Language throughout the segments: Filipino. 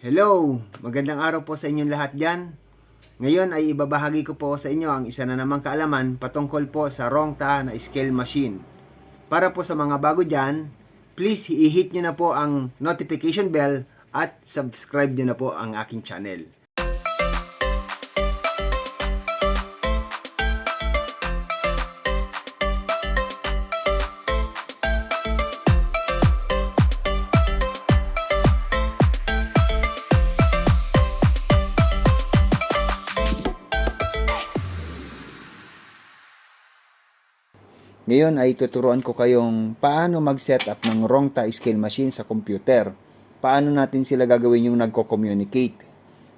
Hello! Magandang araw po sa inyong lahat dyan. Ngayon ay ibabahagi ko po sa inyo ang isa na namang kaalaman patungkol po sa Rongta na scale machine. Para po sa mga bago dyan, please i-hit nyo na po ang notification bell at subscribe nyo na po ang aking channel. Ngayon ay tuturuan ko kayong paano mag-set up ng Rongta scale machine sa computer. Paano natin sila gagawin yung nagko-communicate.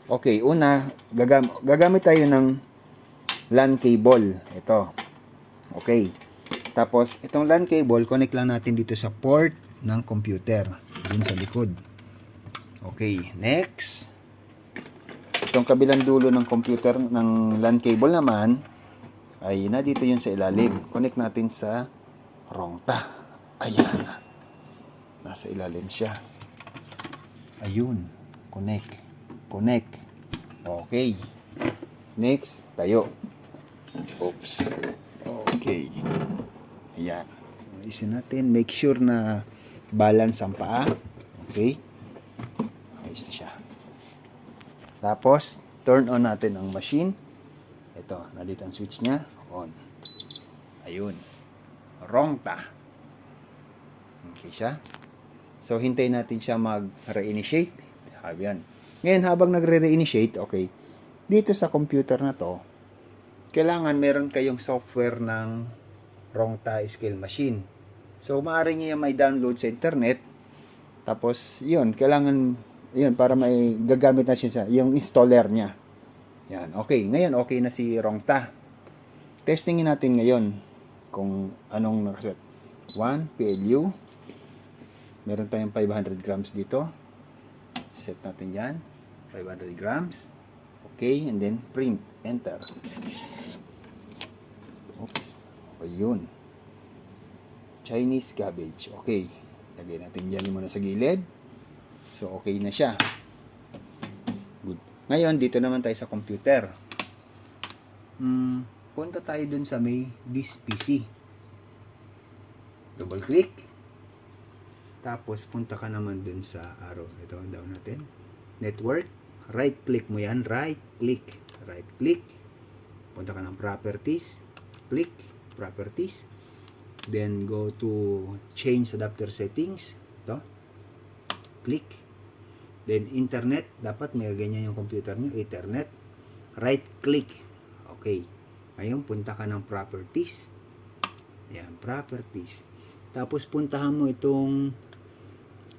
Okay, una, gagam gagamit tayo ng LAN cable. Ito. Okay. Tapos, itong LAN cable, connect lang natin dito sa port ng computer. Dun sa likod. Okay, next. Itong kabilang dulo ng computer ng LAN cable naman, ay na dito yun sa ilalim. Connect natin sa Rongta. Ayan. Nasa ilalim siya. Ayun. Connect. Connect. Okay. Next, tayo. Oops. Okay. Ayan. Alisin natin. Make sure na balance ang paa. Okay. Ayos na siya. Tapos, turn on natin ang machine. Ito, nandito ang switch niya. On. Ayun. Rongta. Okay siya. So, hintayin natin siya mag-reinitiate. Habi yan. Ngayon, habang nagre-reinitiate, okay, dito sa computer na to, kailangan meron kayong software ng Rongta Scale Machine. So, maaari niya may download sa internet. Tapos, yun, kailangan, yun, para may gagamit na siya, yung installer niya. Yan, okay. Ngayon, okay na si Rongta. Testingin natin ngayon kung anong nakaset. 1, PLU. Meron tayong 500 grams dito. Set natin yan. 500 grams. Okay, and then print. Enter. Oops. Ayun. Chinese cabbage. Okay. Lagay natin dyan muna sa gilid. So, okay na siya. Ngayon, dito naman tayo sa computer. Hmm, punta tayo dun sa may this PC. Double click. Tapos, punta ka naman dun sa arrow. Ito ang down natin. Network. Right click mo yan. Right click. Right click. Punta ka ng properties. Click. Properties. Then, go to change adapter settings. Ito. Click. Then, internet. Dapat may ganyan yung computer nyo. Ethernet. Right click. Okay. Ngayon, punta ka ng properties. Ayan, properties. Tapos, puntahan mo itong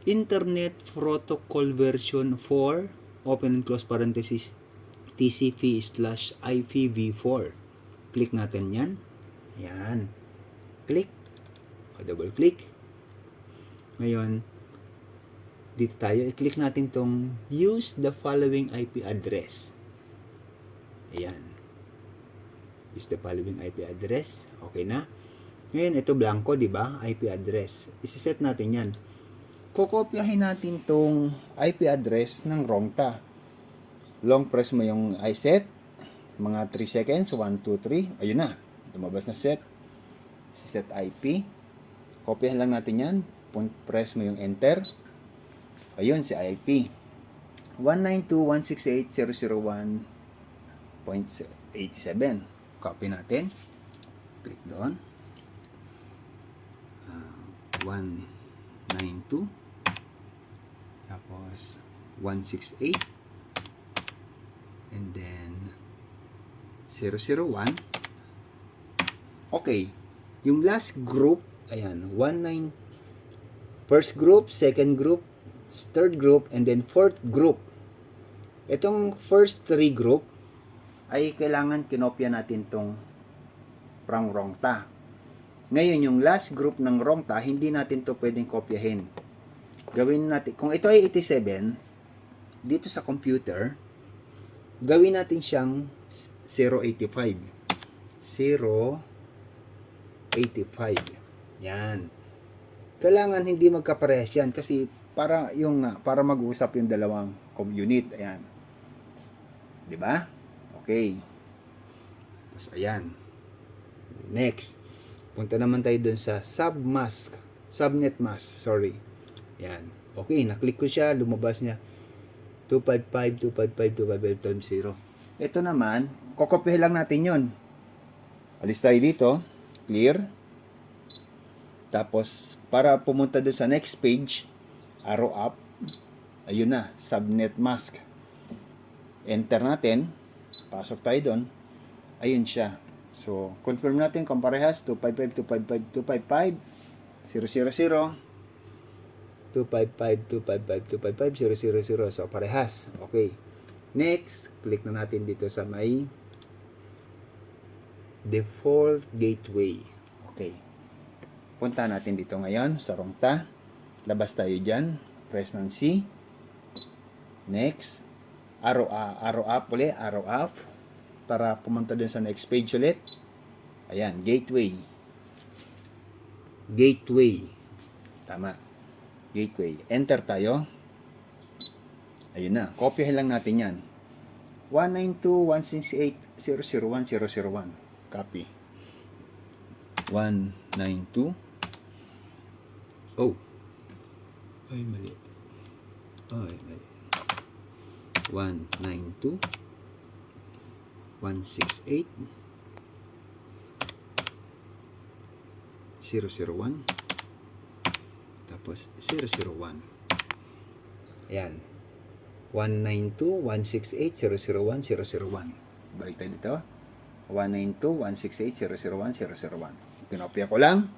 Internet Protocol version 4 open and close parenthesis TCP slash IPv4. Click natin yan. Ayan. Click. Double click. Ngayon, dito tayo, i-click natin tong use the following IP address. Ayan. Use the following IP address. Okay na. Ngayon, ito blanco, di ba? IP address. Isiset natin yan. Kukopyahin natin tong IP address ng Rongta. Long press mo yung I set. Mga 3 seconds. 1, 2, 3. Ayun na. Lumabas na set. Set IP. Kopyahan lang natin yan. Press mo yung enter. Ayun si IP. 192.168.001.87. Copy natin. Click doon. Ah, 192 tapos 168 and then 001 okay yung last group ayan 19 first group second group third group and then fourth group itong first three group ay kailangan kinopya natin tong from rongta ngayon, yung last group ng Rongta, hindi natin to pwedeng kopyahin. Gawin natin, kung ito ay 87, dito sa computer, gawin natin siyang 085. 085. Yan. Kailangan hindi magkaparehas yan kasi para yung para mag-usap yung dalawang com unit. Ayan. Di ba? Okay. Tapos, ayan. Next. Punta naman tayo dun sa submask. Subnet mask. Sorry. Ayan. Okay, naklik ko siya. Lumabas niya. 255, 255, 255 times 0. Ito naman, kokopyahin lang natin yon. Alis tayo dito. Clear. Tapos, para pumunta dun sa next page, arrow up. Ayun na, subnet mask. Enter natin. Pasok tayo doon. Ayun siya. So, confirm natin kung parehas. 255, 255, 255, 000. 255, 255, 255, 000. So, parehas. Okay. Next, click na natin dito sa may default gateway. Okay. Punta natin dito ngayon sa Rongta. Labas tayo dyan. Press ng C. Next. Arrow, uh, arrow up ulit. Arrow up. Para pumunta dun sa next page ulit. Ayan. Gateway. Gateway. Tama. Gateway. Enter tayo. Ayun na. Kopyahin lang natin yan. 192.168.001.001. Copy. 192. Oh. Ay, mali. Ay, mali. 192 168 001 tapos 001 Ayan. 192.168.001.001 Balik tayo dito. 192.168.001.001. Pinopya ko lang.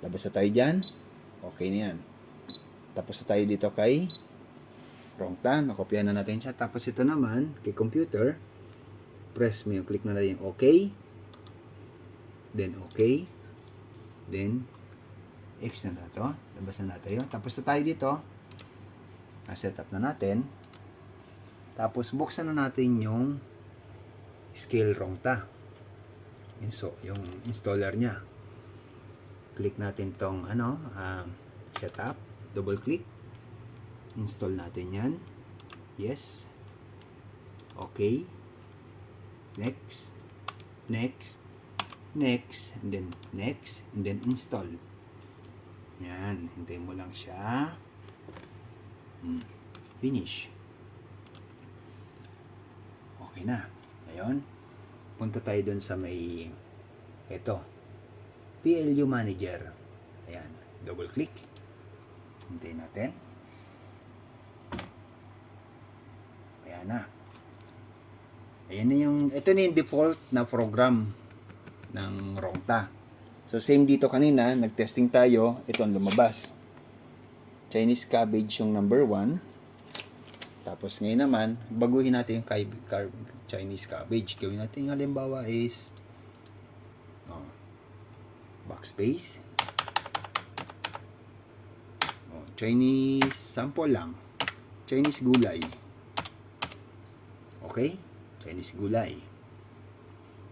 Labas na tayo dyan. Okay na yan. Tapos na tayo dito kay Rongta. Nakopya na natin siya. Tapos ito naman, kay computer, press mo yung click na natin yung OK. Then OK. Then, X na na to. Labas na natin yun. Tapos na tayo dito. Na-set up na natin. Tapos, buksan na natin yung scale rongta. Yun, so, yung installer niya. Click natin tong ano, um, setup. Double click. Install natin yan. Yes. Okay. Next. Next. Next. And then next. And then install. Yan. Hintayin mo lang siya. Hmm. Finish. Okay na. Ngayon, punta tayo dun sa may ito. PLU Manager. Ayan. Double click. Hintayin natin. Ayan na. Ayan na yung, ito na yung default na program ng Rongta. So, same dito kanina. Nag-testing tayo. Ito ang lumabas. Chinese cabbage yung number 1. Tapos ngayon naman, baguhin natin yung Chinese cabbage. Gawin natin halimbawa is backspace. Oh, Chinese sample lang. Chinese gulay. Okay? Chinese gulay.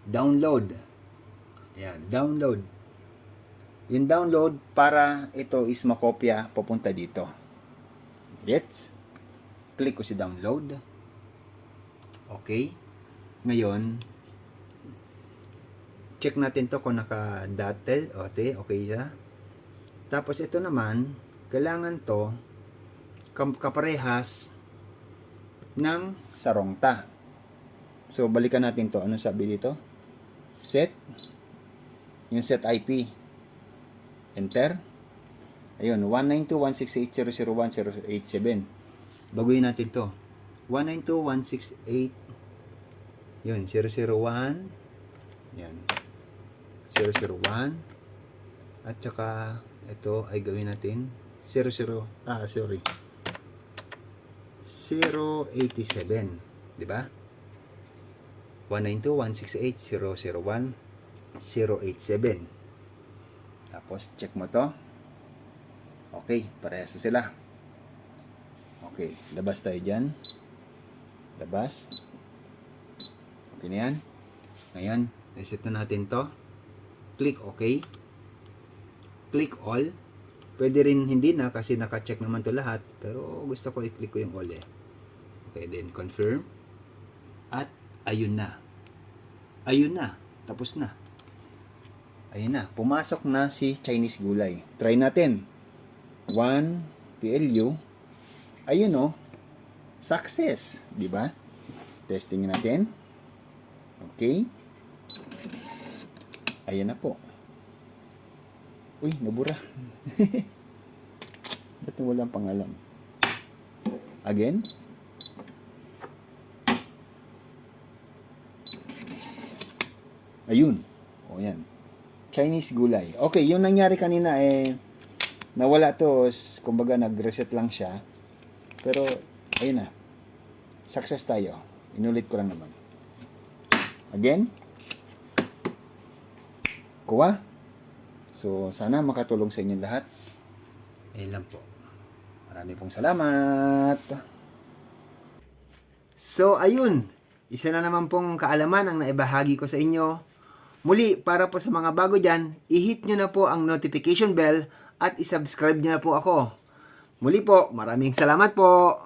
download. Ayan, download. Yung download para ito is makopya papunta dito. Gets? Click ko si download. Okay. Ngayon, check natin to kung naka-dotted. Okay, okay siya. Tapos ito naman, kailangan to kaparehas ng Sarongta. So, balikan natin to. Ano sabi dito? Set. Yung set IP. Enter. Ayun, 192.168.001.087. baguhin natin to. 192.168 yun, 001 yan 001 at saka ito ay gawin natin 00 ah sorry 087 di ba 192.168.001.087 Tapos, check mo to. Okay, parehas na sila. Okay, labas tayo dyan. Labas. Okay na yan. Ngayon, reset na natin to. Click OK. Click all. Pwede rin hindi na kasi naka-check naman to lahat. Pero gusto ko i-click ko yung all eh. Okay, then confirm. At ayun na. Ayun na. Tapos na. Ayun na, pumasok na si Chinese gulay. Try natin. 1 PLU. Ayun oh. Success, ba? Testing natin. Okay. Ayun na po. Uy, nabura. Ba't walang pangalan? Again. Ayun. O yan. Chinese gulay. Okay, yung nangyari kanina eh nawala to, kumbaga nag-reset lang siya. Pero ayun na. Success tayo. Inulit ko lang naman. Again. Kuha. So, sana makatulong sa inyo lahat. Ayun lang po. Marami pong salamat. So, ayun. Isa na naman pong kaalaman ang naibahagi ko sa inyo. Muli, para po sa mga bago dyan, i-hit nyo na po ang notification bell at isubscribe nyo na po ako. Muli po, maraming salamat po.